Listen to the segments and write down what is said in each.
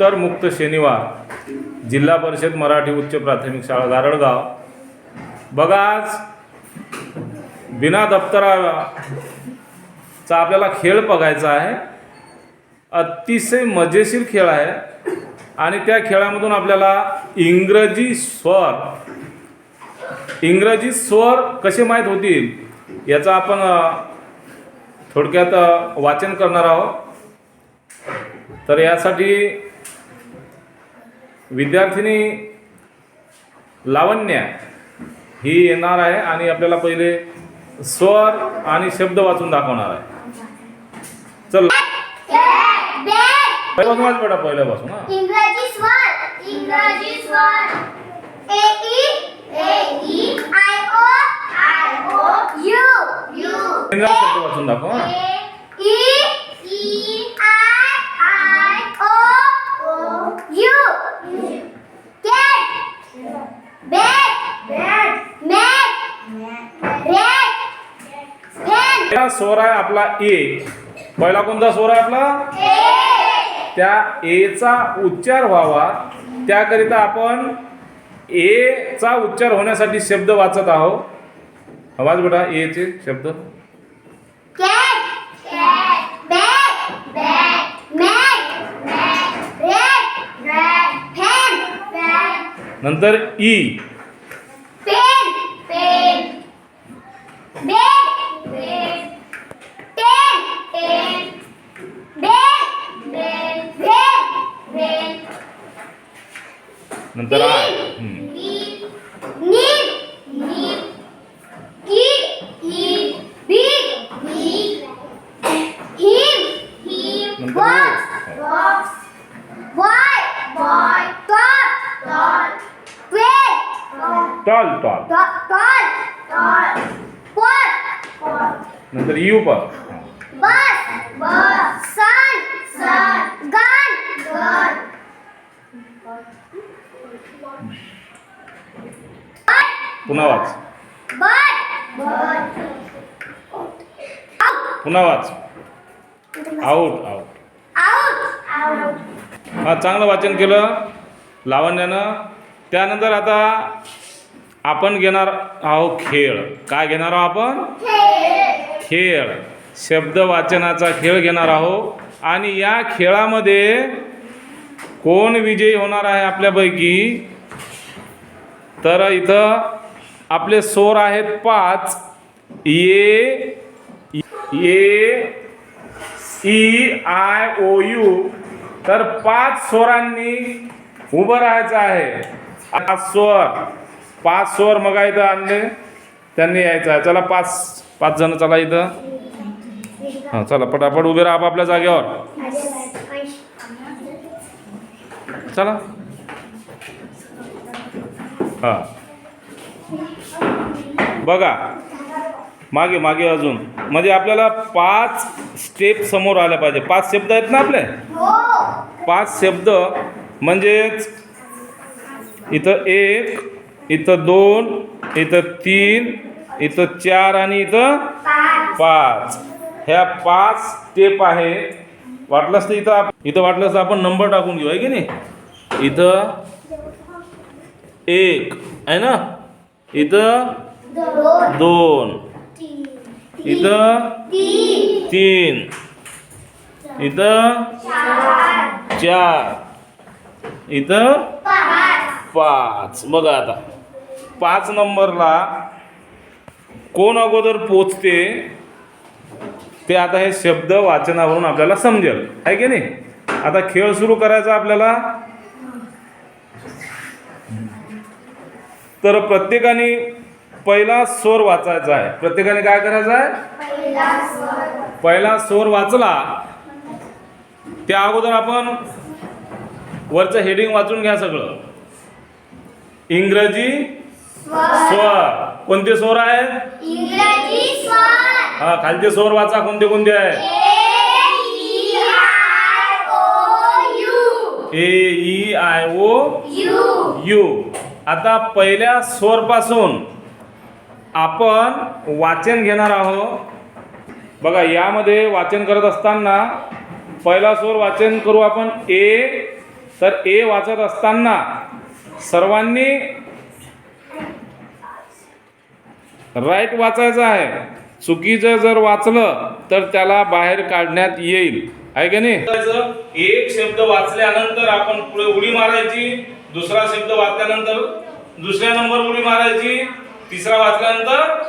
तर मुक्त शनिवार जिल्हा परिषद मराठी उच्च प्राथमिक शाळा गारडगाव बघा आज बिना दप्तराचा आपल्याला खेळ बघायचा आहे. अतिशय मजेशीर खेळ आहे. आणि त्या खेळामधून आपल्याला इंग्रजी स्वर इंग्रजी स्वर कसे माहीत होतील याचा आपण थोडक्यात वाचन करणार आहोत. तर यासाठी विद्यार्थिनी लावण्या ही येणार आहे आणि आपल्याला पहिले स्वर आणि शब्द वाचून दाखवणार आहे. चल. पहिल्यापासून वाच बेटा पहिल्यापासून इंग्रजी स्वर इंग्रजी स्वर. A E A E I O I O U U इंग्रजी शब्द वाचून दाखव. A E E I I O O U cat bat bat mat red pen पहिला स्वर आहे आपला ए. पहिला कोणता स्वर आहे आपला? ए. त्या एचा उच्चार व्हावा. त्याकरिता आपण ए चा उच्चार होण्यासाठी शब्द वाचत आहोत. आवाज बेटा ए चे शब्द. Cat, cat, bat, bat, tall, twelve, tall tall tall, tall, tall, pot, pot, नंतर यू पण पुन्हा वाच. पुन्हा वाच. आऊट आऊट हा चांगलं वाचन केलं लावण्यानं. त्यानंतर आता आपण घेणार आहोत खेळ. काय घेणार आहोत आपण? खेळ. शब्द वाचनाचा खेळ घेणार आहोत. आणि या खेळामध्ये कोण विजयी होणार आहे आपल्यापैकी? तर इथं आपले स्वर आहेत पाच. A A E I O U. तर पाच स्वरांनी उभं राहायचं आहे. पाच स्वर पाच स्वर मग इथं आणले. त्यांनी यायचं आहे. चला पाच पाच जण चला इथं. हां चला पटापट उभे राहा आपल्या जागेवर. चला. हां. बघा. मागे मागे अजून. म्हणजे आपल्याला पाच स्टेप समोर आल्या पाहिजे. पाच शब्द आहेत ना आपले? हो. पाच शब्द म्हणजेच इथं एक इथं दोन इथं तीन इथं चार आणि इथं पाच. ह्या पाच स्टेप आहेत. वाटलंच तर इथं आप- इथं वाटलंच तर आपण नंबर टाकून घेऊ आहे की नाही? इथं एक आहे ना? इथं दोन. इथं तीन. इथं चार. इथं पाच. पाच बघा आता. पाच नंबरला कोण अगोदर पोचते ते आता हे शब्द वाचनावरून आपल्याला समजेल. आहे की नाही? आता खेळ सुरू करायचा आपल्याला. तर प्रत्येकाने पहिला स्वर वाचायचा आहे. प्रत्येकाने काय करायचं आहे? पहिला स्वर. वाचला. त्या अगोदर आपण वरचं हेडिंग वाचून घ्या सगळं. इंग्रजी स्वर. कोणते स्वर आहेत? इंग्रजी स्वर. हा खालचे स्वर वाचा. कोणते कोणते आहेत? A E I O U A E I O U U आता पहिल्या स्वरपासून आपण वाचन घेणार आहोत. बघा यामध्ये वाचन करत असताना पहिला स्वर वाचन करू आपण ए. तर ए वाचत असताना सर्वांनी राईट वाचायचं आहे. चुकीचं जर वाचलं तर त्याला बाहेर काढण्यात येईल. आहे का नाही? एक शब्द वाचल्यानंतर आपण पुढे उडी मारायची दुसरा शब्द वाचल्यानंतर दुसऱ्या नंबर उडी मारायची तिसरा वाचल्यानंतर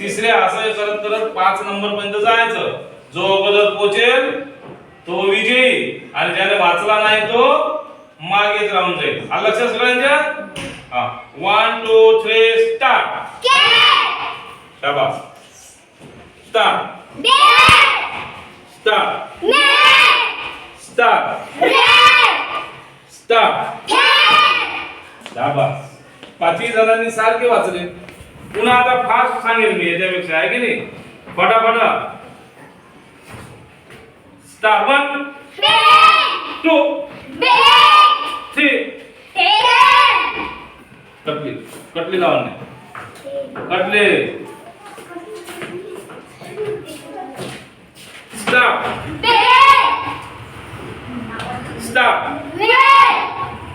तिसऱ्या असं करत करत पाच नंबर पर्यंत जायचं. जो अगोदर पोचेल तो विजयी. आणि ज्याने वाचला नाही तो मागेच राहून जाईल. आलं लक्षात सगळ्यांच्या. हा. वन टू थ्री स्टार्ट शाबास. Start bear, start net, start red, start cat, शाबास पाचही जणांनी सारखे वाचले. पुन्हा आता फास्ट सांगेल मी याच्यापेक्षा आहे की नाही? फटाफटा. Start one. टू. थ्री. कटली. कटली लावून नाही कटले. स्टाप big, स्टाप red,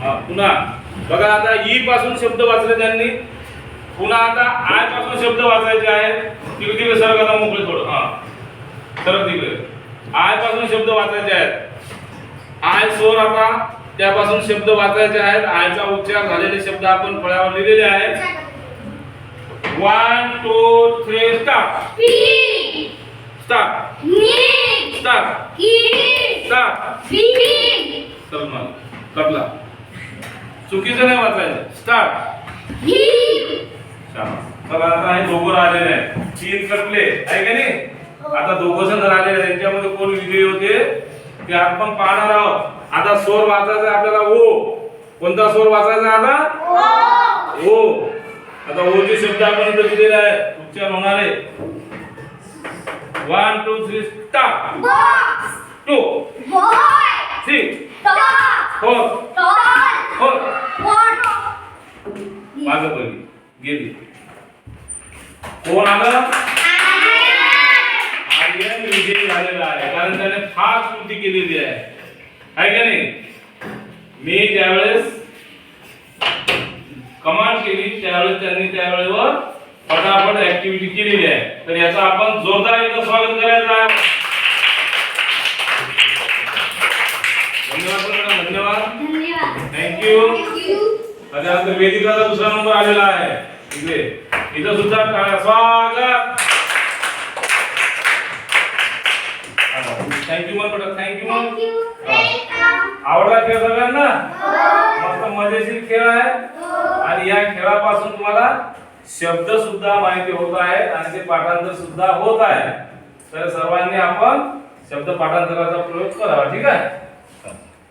हा पुन्हा. बघा आता ई पासून शब्द वाचले त्यांनी. पुन्हा आता आयपासून शब्द वाचायचे आहेत. तिकडे तिकडे सरक आता मोकळे थोडं. हा. सरक तिकडे. आयपासून शब्द वाचायचे आहेत. आय स्वर आता त्यापासून शब्द वाचायचे आहेत. आयचा उच्चार झालेले शब्द आपण फळ्यावर लिहिलेले आहेत. One two three start big, चल मग कटला चुकीचं नाही वाचायचं स्टार्ट चला आता हे दोघं राहिलेले आहेत. तीन कटले. आहे का नाही? आता दोघं जण राहिलेले आहेत. त्यांच्यामध्ये कोण विजयी होते? ते आपण पाहणार आहोत. आता स्वर वाचायचा आहे आपल्याला ओ. कोणता स्वर वाचायचा आहे आता? ओ. आता ओचे शब्द आपण इथं दिलेले आहेत. उच्चार होणारे. One two three start two three four doll, four water, मागं पहिली गेली कोण आलं? आर्यन. विजयी झालेला आहे कारण त्याने फार कृती केलेली आहे. आहे का नाही? मी ज्यावेळेस कमांड केली त्यावेळेस त्यांनी त्यावेळेवर फटाफट ऍक्टिव्हिटी केलेली आहे. तर याचं आपण जोरदार एकदा स्वागत करायचं. धन्यवाद धन्यवाद. Thank you you. त्याच्यानंतर वेदिकाचा दुसरा नंबर आलेला आहे. इथे इथं सुद्धा. स्वागत! थँक्यू मन बेटा थँक्यू मन. आवडला खेळ सगळ्यांना? Oh, मस्त मजेशीर खेळ आहे. oh. आणि या खेळापासून तुम्हाला शब्द सुद्धा माहिती होत आहेत आणि ते पाठांतर सुद्धा होत आहे. तर सर्वांनी आपण शब्द पाठांतराचा प्रयोग करावा ठीक आहे?